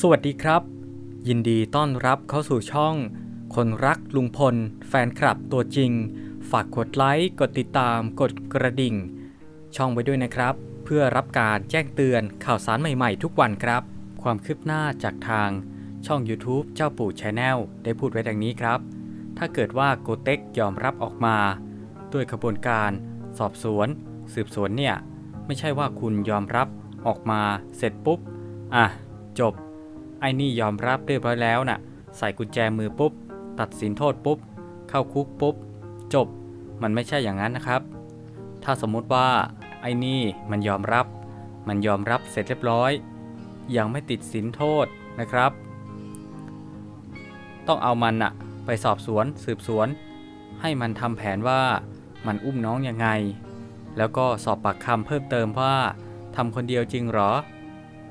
สวัสดีครับ ยินดีต้อนรับเข้าสู่ช่อง คนรักลุงพล แฟนคลับตัวจริง ฝากกดไลค์ กดติดตาม กดกระดิ่ง ช่องไว้ด้วยนะครับ เพื่อรับการแจ้งเตือนข่าวสารใหม่ๆ ทุกวันครับ ความคืบหน้าจากทางช่อง YouTube เจ้าปู่ชาแนลได้พูดไว้ดังนี้ครับ ถ้าเกิดว่าโกเต็กยอมรับออกมา ด้วยกระบวนการสอบสวน สืบสวนเนี่ย ไม่ใช่ว่าคุณยอมรับออกมาเสร็จปุ๊บ อะ จบ ไอ้นี่ยอมรับเรียบร้อยแล้วน่ะ ใส่กุญแจมือปุ๊บ ตัดสินโทษปุ๊บ เข้าคุกปุ๊บ จบ มันไม่ใช่อย่างนั้นนะครับ ถ้าสมมุติว่าไอ้นี่มันยอมรับ มันยอมรับเสร็จเรียบร้อย ยังไม่ติดสินโทษนะครับ ต้องเอามันอะไปสอบสวนสืบสวน ให้มันทำแผนว่ามันอุ้มน้องยังไง แล้วก็สอบปากคำเพิ่มเติมว่าทำคนเดียวจริงหรอ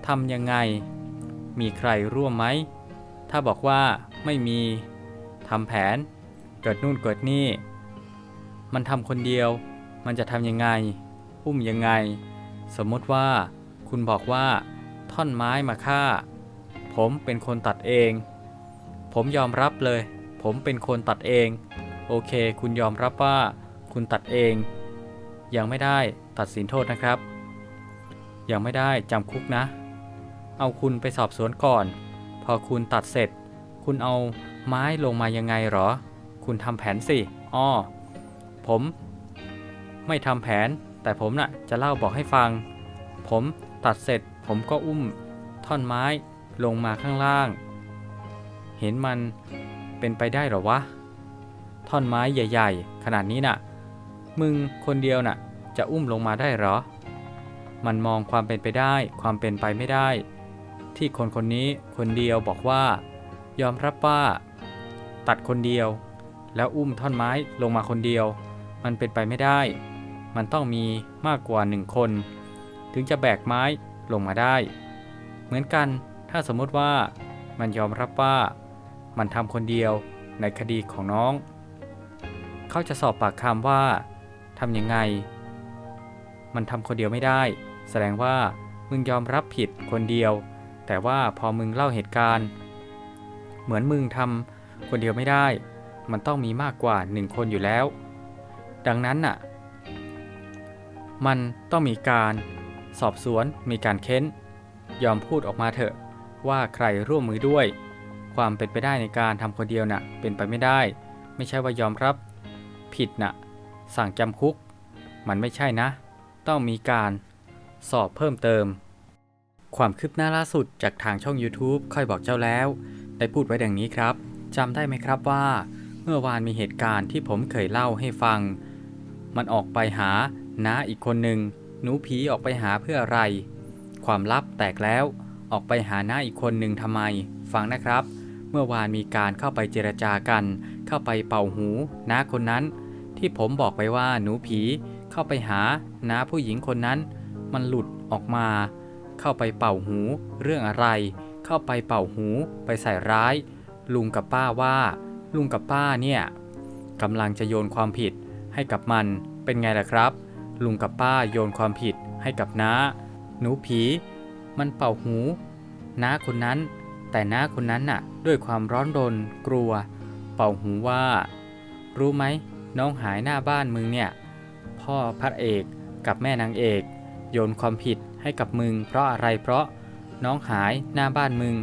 ทำยังไง มีใครร่วมไหม ถ้าบอกว่าไม่มีทำแผน เกิดนู่นเกิดนี่ มันทำคนเดียว มันจะทำยังไง อุ้มยังไง สมมติว่าคุณบอกว่าท่อนไม้มาฆ่า ผมเป็นคนตัดเอง ผมยอมรับเลย ผมเป็นคนตัดเอง โอเค คุณยอมรับว่าคุณตัดเอง ยังไม่ได้ตัดสินโทษนะครับ ยังไม่ได้จำคุกนะ เอาคุณไปสอบสวนก่อน พอคุณตัดเสร็จ คุณเอาไม้ลงมายังไงหรอ คุณทำแผนสิอ้อผม ไม่ทำแผน แต่ผมน่ะจะเล่าบอกให้ฟัง ผมตัดเสร็จผมก็อุ้มท่อนไม้ลงมาข้างล่าง เห็นมันเป็นไปได้หรอวะ ท่อนไม้ใหญ่ ๆ ขนาดนี้น่ะ มึงคนเดียวน่ะ จะอุ้มลงมาได้หรอ มันมองความเป็นไปได้ ความเป็นไปไม่ได้ ที่คนคนนี้คนเดียวบอกว่า ยอมรับว่า ตัดคนเดียว แล้วอุ้มท่อนไม้ลงมาคนเดียว มันเป็นไปไม่ได้ มันต้องมีมากกว่าหนึ่งคน ถึงจะแบกไม้ลงมาได้ เหมือนกันถ้าสมมติว่ามันยอมรับว่ามันทำคนเดียวในคดีของน้อง เขาจะสอบปากคำว่าทำยังไง มันทำคนเดียวไม่ได้ แสดงว่ามึงยอมรับผิดคนเดียว แต่ว่าพอมึงเล่าเหตุการณ์ เหมือนมึงทำคนเดียวไม่ได้ มันต้องมีมากกว่าหนึ่งคนอยู่แล้ว ดังนั้นน่ะ มันต้องมีการสอบสวนมีการเค้น ยอมพูดออกมาเถอะว่าใครร่วมมือด้วย ความเป็นไปได้ในการทำคนเดียวน่ะ เป็นไปไม่ได้ ไม่ใช่ว่ายอมรับ ผิดน่ะ สั่งจำคุก มันไม่ใช่นะ ต้องมีการสอบเพิ่มเติม ความคืบหน้าล่าสุดจากทางช่อง YouTube ค่อยบอกเจ้าแล้ว ได้พูดไว้ดังนี้ครับจำได้ไหมครับว่า เมื่อวานมีเหตุการณ์ที่ผมเคยเล่าให้ฟัง มันออกไปหาน้าอีกคนหนึ่งหนูผีออกไปหาเพื่ออะไร ความลับแตกแล้ว ออกไปหาหน้าอีกคนหนึ่งทำไม ฟังนะครับ เมื่อวานมีการเข้าไปเจรจากัน เข้าไปเป่าหูน้าคนนั้น ที่ผมบอกไปว่าหนูผีเข้าไปหาน้าผู้หญิงคนนั้น มันหลุดออกมา เข้าไปเป่าหูเรื่องอะไร เข้าไปเป่าหูไปใส่ร้าย ลุงกับป้าว่า ลุงกับป้าเนี่ยกำลังจะโยนความผิดให้กับมันเป็นไงล่ะครับ ลุงกับป้าโยนความผิดให้กับน้า หนูผี มันเป่าหูน้าคนนั้น แต่น้าคนนั้นน่ะ ด้วยความร้อนรนกลัว เป่าหูว่า รู้ไหมน้องหายหน้าบ้านมึงเนี่ย พ่อพระเอกกับแม่นางเอก โยนความผิด ให้กับมึง เพราะอะไรเพราะน้องหายหน้าบ้านมึง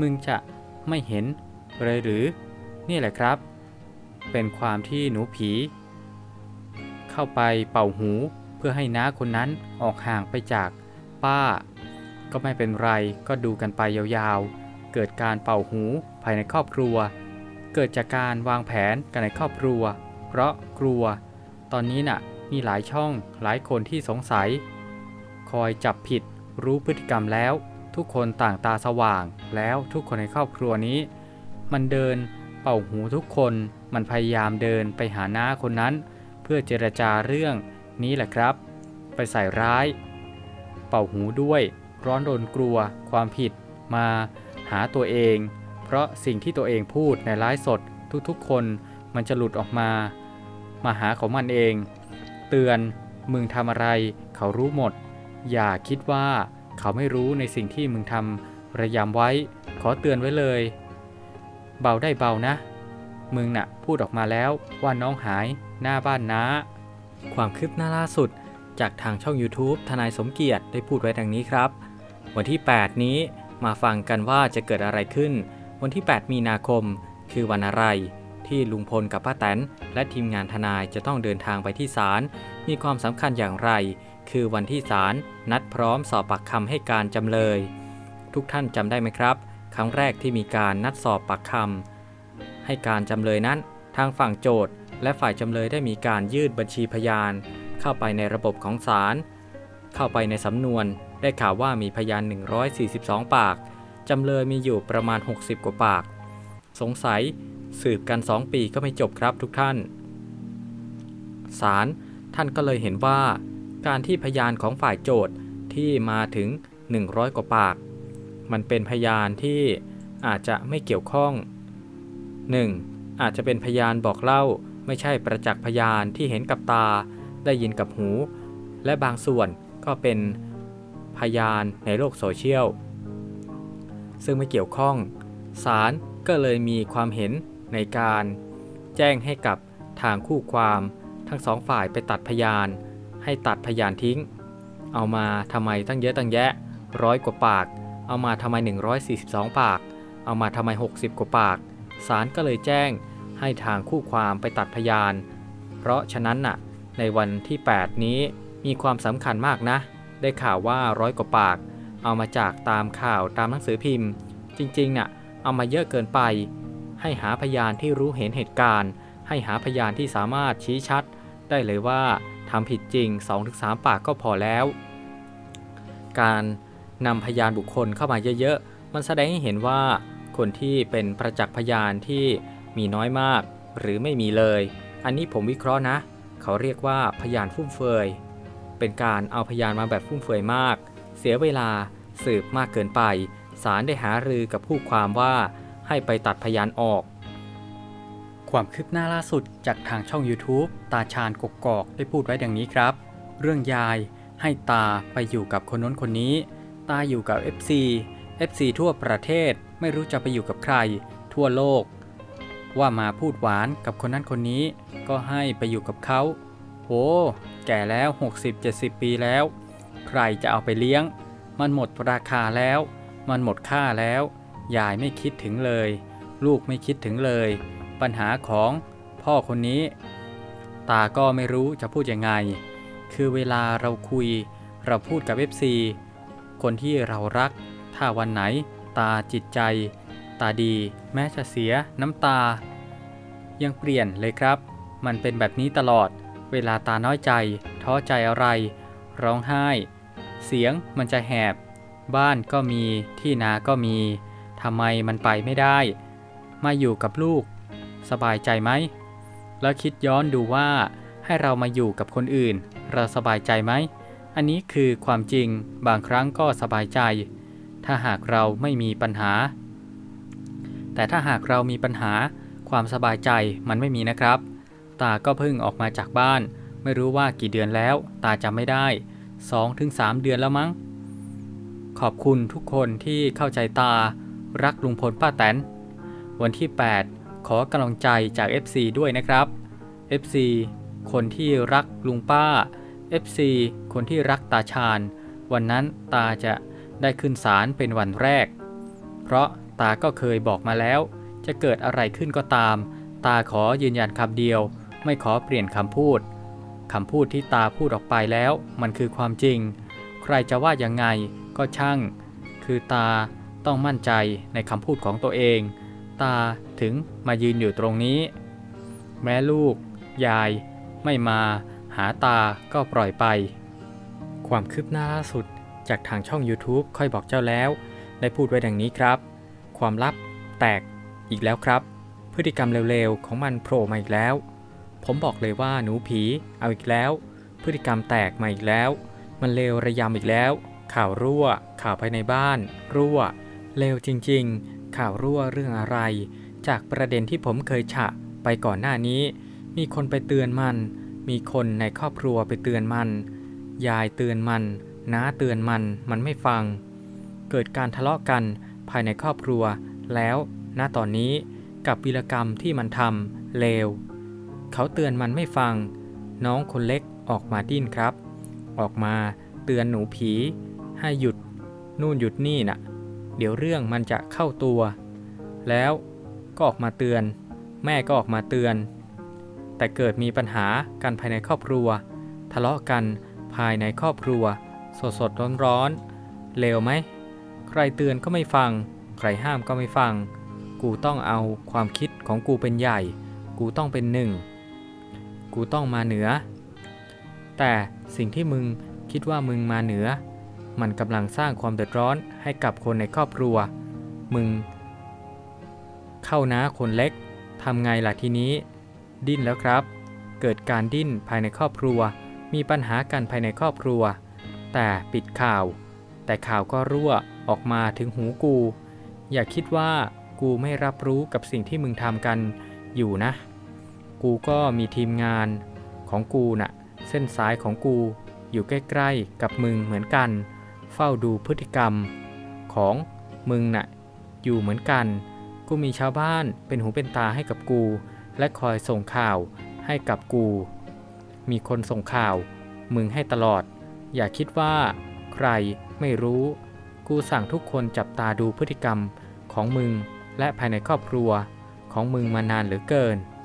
มึงจะไม่เห็นเลยหรือ นี่แหละครับ เป็นความที่หนูผี เข้าไปเป่าหูเพื่อให้น้าคนนั้นออกห่างไปจากป้า ก็ไม่เป็นไรก็ดูกันไปยาวๆ เกิดการเป่าหูภายในครอบครัว เกิดจากการวางแผนกันในครอบครัว เพราะกลัว ตอนนี้น่ะมีหลายช่องหลายคนที่สงสัย คอยจับผิด รู้พฤติกรรมแล้ว ทุกคนต่างตาสว่าง แล้วทุกคนในครอบครัวนี้ มันเดินเป่าหูทุกคน มันพยายามเดินไปหาหน้าคนนั้น เพื่อเจรจาเรื่องนี้แหละครับ ไปใส่ร้าย เป่าหูด้วย ร้อนรนกลัว ความผิดมาหาตัวเอง เพราะสิ่งที่ตัวเองพูดในไลฟ์สดทุกๆ คนมันจะหลุดออกมา มาหาของมันเอง เตือนมึงทำอะไร เขารู้หมด อย่าคิดว่าเขาไม่รู้ในสิ่งที่มึงทำระยำไว้ ขอเตือนไว้เลย เบาได้เบานะ มึงน่ะพูดออกมาแล้วว่าน้องหายหน้าบ้านน้า ความคืบหน้าล่าสุด จากทางช่อง YouTube ทนายสมเกียรติได้พูดไว้ดังนี้ครับ วันที่ 8 นี้มาฟังกันว่าจะเกิดอะไรขึ้น วันที่ 8 มีนาคม คือวันอะไร ที่ลุงพลกับป้าแตนและทีมงานทนายจะต้องเดินทางไปที่ศาลมีความสำคัญอย่างไร คือวันที่ศาลนัดพร้อมสอบปากคำให้การจำเลย ทุกท่านจำได้ไหมครับ ครั้งแรกที่มีการนัดสอบปากคำให้การจำเลยนั้น ทางฝั่งโจทย์ และฝ่ายจำเลยได้มีการยื่นบัญชีพยาน เข้าไปในระบบของศาลเข้าไปในสำนวน ได้ข่าวว่ามีพยาน 142 ปากจำเลยมีอยู่ประมาณ 60 กว่าปาก สงสัยสืบกัน 2 ปีก็ไม่จบครับทุกท่านศาลท่านก็เลยเห็นว่า การที่พยานของฝ่ายโจทย์ที่มาถึง 100 กว่าปาก มันเป็นพยานที่อาจจะไม่เกี่ยวข้อง 1. อาจจะเป็นพยานบอกเล่าไม่ใช่ประจักษ์พยานที่เห็นกับตา ได้ยินกับหู และบางส่วนก็เป็นพยานในโลกโซเชียล ซึ่งไม่เกี่ยวข้อง ศาลก็เลยมีความเห็นในการ แจ้งให้กับทางคู่ความ ทั้งสองฝ่ายไปตัดพยาน ให้ตัดพยานทิ้ง เอามาทำไมตั้งเยอะตั้งแยะร้อยกว่าปาก เอามาทำไม 142 ปาก เอามาทำไม 60 กว่าปากศาลก็เลยแจ้งให้ทางคู่ความไปตัดพยาน เพราะฉะนั้นน่ะ ในวันที่ 8 นี้มีความสำคัญมากนะ ได้ข่าวว่าร้อยกว่าปาก เอามาจากตามข่าวตามหนังสือพิมพ์ จริงๆน่ะ เอามาเยอะเกินไป ให้หาพยานที่รู้เห็นเหตุการณ์ ให้หาพยานที่สามารถชี้ชัด ได้เลยว่า ทำผิดจริง 2-3 ปากก็พอแล้ว การนำพยานบุคคลเข้ามาเยอะๆ มันแสดงให้เห็นว่าคนที่เป็นประจักษ์พยานที่มีน้อยมาก หรือไม่มีเลย อันนี้ผมวิเคราะห์นะ เขาเรียกว่าพยานฟุ่มเฟือย เป็นการเอาพยานมาแบบฟุ่มเฟือยมาก เสียเวลาสืบมากเกินไปศาลได้หารือกับผู้ความว่าให้ไปตัดพยานออก ความคืบหน้าล่าสุดจากทางช่อง YouTube ตาชาญกกอกได้พูดไว้ดังนี้ครับ เรื่องยายให้ตาไปอยู่กับคนน้นคนนี้ ตาอยู่กับ FC FC ทั่วประเทศไม่รู้จะไปอยู่กับใคร ทั่วโลก ว่ามาพูดหวานกับคนนั้นคนนี้ ก็ให้ไปอยู่กับเขาโห แก่แล้ว 60-70 ปีแล้ว ใครจะเอาไปเลี้ยง มันหมดราคาแล้ว มันหมดค่าแล้ว ยายไม่คิดถึงเลย ลูกไม่คิดถึงเลย ปัญหาของพ่อคนนี้ ตาก็ไม่รู้จะพูดยังไง คือเวลาเราคุย เราพูดกับ FC คนที่เรารัก ถ้าวันไหน ตาจิตใจ ตาดี แม้จะเสียน้ำตา ยังเปลี่ยนเลยครับ มันเป็นแบบนี้ตลอด เวลาตาน้อยใจ ท้อใจอะไร ร้องไห้ เสียงมันจะแหบ บ้านก็มีที่นาก็มีทำไมมันไปไม่ได้ มาอยู่กับลูก สบายใจไหม แล้วคิดย้อนดูว่าให้เรามาอยู่กับคนอื่น เราสบายใจไหม อันนี้คือความจริงบางครั้งก็สบายใจ ถ้าหากเราไม่มีปัญหา แต่ถ้าหากเรามีปัญหา ความสบายใจมันไม่มีนะครับ ตาก็เพิ่งออกมาจากบ้าน ไม่รู้ว่ากี่เดือนแล้ว ตาจำไม่ได้ 2-3 เดือนแล้วมั้ง ขอบคุณทุกคนที่เข้าใจตารักลุงพลป้าแตน วันที่ 8 ขอกำลังใจจาก FC ด้วยนะครับ FC คนที่รักลุงป้า FC คนที่รักตาชาญ วันนั้นตาจะได้ขึ้นศาลเป็นวันแรก เพราะตาก็เคยบอกมาแล้ว จะเกิดอะไรขึ้นก็ตาม ตาขอยืนยันคำเดียว ไม่ขอเปลี่ยนคำพูดคำพูดที่ตาพูดออกไปแล้ว มันคือความจริง ใครจะว่ายังไงก็ช่าง คือตาต้องมั่นใจในคำพูดของตัวเอง ตาถึงมายืนอยู่ตรงนี้ แม้ลูก ยาย ไม่มา หาตาก็ปล่อยไป ความคืบหน้าล่าสุดจากทางช่อง YouTube ค่อยบอกเจ้าแล้ว ได้พูดไว้ดังนี้ครับ ความลับแตกอีกแล้วครับ พฤติกรรมเร็วๆ ของมันโผล่มาอีกแล้ว ผมบอกเลยว่าหนูผี เอาอีกแล้ว พฤติกรรมแตกมาอีกแล้ว มันเลวระยำอีกแล้ว ข่าวรั่ว ข่าวภายในบ้าน รั่วเลวจริงๆ ข่าวรั่วเรื่องอะไร จากประเด็นที่ผมเคยฉะไปก่อนหน้านี้ มีคนไปเตือนมัน มีคนในครอบครัวไปเตือนมัน ยายเตือนมันน้าเตือนมันมันไม่ฟัง เกิดการทะเลาะกันภายในครอบครัว แล้วณตอนนี้กับวีรกรรมที่มันทำเลว เขาเตือนมันไม่ฟัง น้องคนเล็กออกมาดิ้นครับ ออกมาเตือนหนูผี ให้หยุด นู่นหยุดนี่น่ะ เดี๋ยวเรื่องมันจะเข้าตัว แล้วก็ออกมาเตือน แม่ก็ออกมาเตือน แต่เกิดมีปัญหากันภายในครอบครัว ทะเลาะกันภายในครอบครัว สดสดร้อนร้อนเลวไหม ใครเตือนก็ไม่ฟัง ใครห้ามก็ไม่ฟัง กูต้องเอาความคิดของกูเป็นใหญ่ กูต้องเป็นหนึ่ง กูต้องมาเหนือ แต่สิ่งที่มึงคิดว่ามึงมาเหนือ มันกำลังสร้างความเดือดร้อนให้กับคนในครอบครัว มึง เข้านะคนเล็กทำไงล่ะทีนี้ ดิ้นแล้วครับ เกิดการดิ้นภายในครอบครัว มีปัญหากันภายในครอบครัว แต่ปิดข่าว แต่ข่าวก็รั่วออกมาถึงหูกู อย่าคิดว่ากูไม่รับรู้กับสิ่งที่มึงทำกันอยู่นะ กูก็มีทีมงานของกูน่ะ เส้นสายของกูอยู่ใกล้ๆกับมึงเหมือนกัน เฝ้าดูพฤติกรรมของมึงน่ะอยู่เหมือนกัน กูมีชาวบ้านเป็นหูเป็นตาให้กับกู และคอยส่งข่าวให้กับกู มีคนส่งข่าว มึงให้ตลอด อย่าคิดว่า ใครไม่รู้ กูสั่งทุกคนจับตาดูพฤติกรรมของมึงและภายในครอบครัวของมึงมานานเหลือเกิน